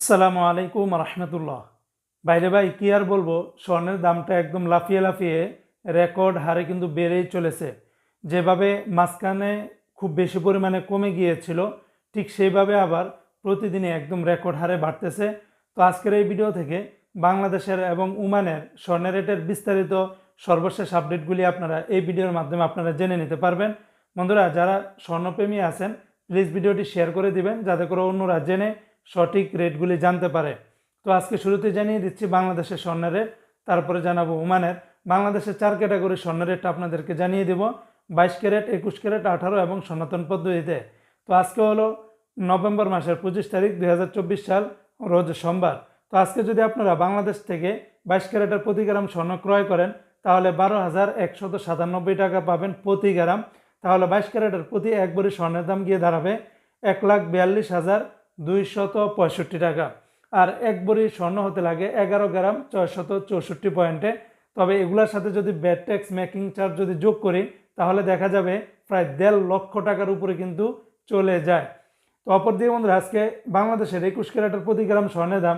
আসসালামু আলাইকুম রহমতুল্লাহ। বাইরে ভাই কি আর বলব, স্বর্ণের দামটা একদম লাফিয়ে লাফিয়ে রেকর্ড হারে কিন্তু বেড়েই চলেছে। যেভাবে মাঝখানে খুব বেশি পরিমাণে কমে গিয়েছিল, ঠিক সেইভাবে আবার প্রতিদিনই একদম রেকর্ড হারে বাড়তেছে। তো আজকের এই ভিডিও থেকে বাংলাদেশের এবং উমানের স্বর্ণের রেটের বিস্তারিত সর্বশেষ আপডেটগুলি আপনারা এই ভিডিওর মাধ্যমে আপনারা জেনে নিতে পারবেন। বন্ধুরা, যারা স্বর্ণপ্রেমী আছেন প্লিজ ভিডিওটি শেয়ার করে দিবেন, যাতে করে অন্যরা জেনে সঠিক রেটগুলি জানতে পারে। তো আজকে শুরুতে জানিয়ে দিচ্ছি বাংলাদেশের স্বর্ণের রেট, তারপরে জানাব ওমানের বাংলাদেশের চার ক্যাটাগরি স্বর্ণের রেটটা আপনাদেরকে জানিয়ে দেব। বাইশ ক্যারেট, একুশ ক্যারেট, আঠারো এবং সনাতন পদ্ধতিতে। তো আজকে হলো নভেম্বর মাসের পঁচিশ তারিখ দু হাজার চব্বিশ সাল, রোজ সোমবার। তো আজকে যদি আপনারা বাংলাদেশ থেকে বাইশ ক্যারেটের প্রতি গ্রাম স্বর্ণ ক্রয় করেন, তাহলে বারো হাজার একশত সাতানব্বই টাকা পাবেন প্রতি গ্রাম। তাহলে বাইশ ক্যারেটের প্রতি এক ভরি স্বর্ণের দাম গিয়ে দাঁড়াবে এক লাখ বিয়াল্লিশ হাজার দুইশত পঁয়ষট্টি টাকা। আর এক ভরি স্বর্ণ হতে লাগে এগারো গ্রাম ছয়শত চৌষট্টি পয়েন্টে। তবে এগুলোর সাথে যদি ব্যাট ট্যাক্স মেকিং চার্জ যদি যোগ করি, তাহলে দেখা যাবে প্রায় দেড় লক্ষ টাকার উপরে কিন্তু চলে যায়। তো অপরদিকে বন্ধুরা, আজকে বাংলাদেশের একুশ ক্যারেটের প্রতি গ্রাম স্বর্ণের দাম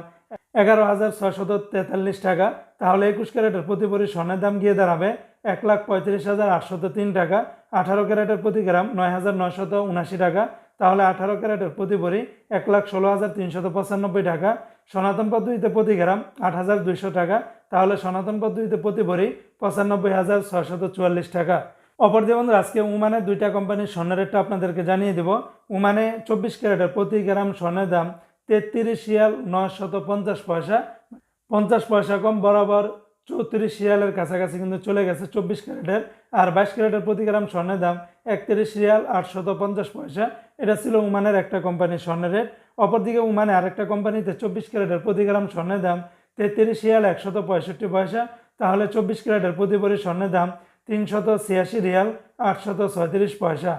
এগারো হাজার ছয়শত তেতাল্লিশ টাকা। তাহলে একুশ ক্যারেটের প্রতি ভরি স্বর্ণের দাম গিয়ে দাঁড়াবে এক লাখ পঁয়ত্রিশ হাজার আটশত তিন টাকা। আঠারো ক্যারেটের প্রতি গ্রাম নয় হাজার নয়শত উনাশি টাকা। তাহলে আঠারো ক্যারেটের প্রতি ভরি এক লাখ ষোলো হাজার তিনশত পঁচানব্বই টাকা, সনাতন পদ্ধতিতে প্রতি গ্রাম আট হাজার দুইশো টাকা, তাহলে সনাতন পদ্ধতিতে প্রতি ভরি পঁচানব্বই হাজার ছয়শত চুয়াল্লিশ টাকা। অপরদিকে বন্ধুরা, আজকে উমানের দুইটা কোম্পানির স্বর্ণের রেটটা আপনাদেরকে জানিয়ে দেব। উমানে চব্বিশ ক্যারেটের প্রতি গ্রাম স্বর্ণের দাম তেত্রিশ শিয়াল নয়শত পঞ্চাশ পয়সা পঞ্চাশ পয়সা কম বরাবর চৌত্রিশ শিয়ালের কাছাকাছি কিন্তু চলে গেছে চব্বিশ ক্যারেটের। আর বাইশ ক্যারেটের প্রতি গ্রাম স্বর্ণের দাম একত্রিশ রিয়াল আটশত পঞ্চাশ পয়সা। এটা ছিল উমানের একটা কোম্পানির স্বর্ণের রেট। অপরদিকে উমানে আরেকটা কোম্পানিতে চব্বিশ ক্যারেটের প্রতি গ্রাম স্বর্ণের দাম তেত্রিশ রিয়াল একশত পঁয়ষট্টি পয়সা। তাহলে চব্বিশ ক্যারেটের প্রতি ভরি স্বর্ণের দাম তিনশত ছিয়াশি রিয়াল আটশত ছয়ত্রিশ পয়সা।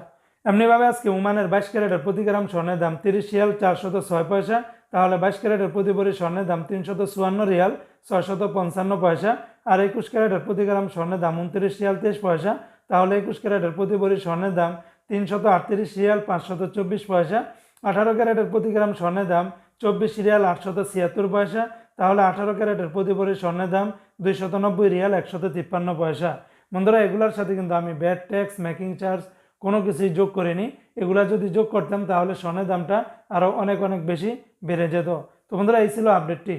এমনিভাবে আজকে উমানের বাইশ ক্যারেটের প্রতি গ্রাম স্বর্ণের দাম তিরিশ রিয়াল চারশত ছয় পয়সা। তাহলে বাইশ ক্যারেটের প্রতি ভরি স্বর্ণের দাম তিনশত চুয়ান্ন রিয়াল ছয়শত পঞ্চান্ন পয়সা। আর একুশ ক্যারেটের প্রতি গ্রাম স্বর্ণের দাম উনত্রিশ রিয়াল তেইশ পয়সা। তাহলে একুশ ক্যারেটের প্রতি ভরি স্বর্ণের দাম তিনশত আটত্রিশ রিয়াল পাঁচশত চব্বিশ পয়সা। আঠারো ক্যারেটের প্রতি গ্রাম স্বর্ণের দাম চব্বিশ রিয়াল আটশত ছিয়াত্তর পয়সা। তাহলে আঠারো ক্যারেটের প্রতি ভরি স্বর্ণের দাম দুইশত নব্বই রিয়াল একশত তিপ্পান্ন পয়সা। বন্ধুরা, এগুলোর সাথে কিন্তু আমি ব্যাট ট্যাক্স, মেকিং চার্জ কোনো কিছুই যোগ করিনি। এগুলা যদি যোগ করতাম তাহলে স্বর্ণের দামটা আরও অনেক অনেক বেশি বেড়ে যেত। তো বন্ধুরা, এই ছিল আপডেটটি।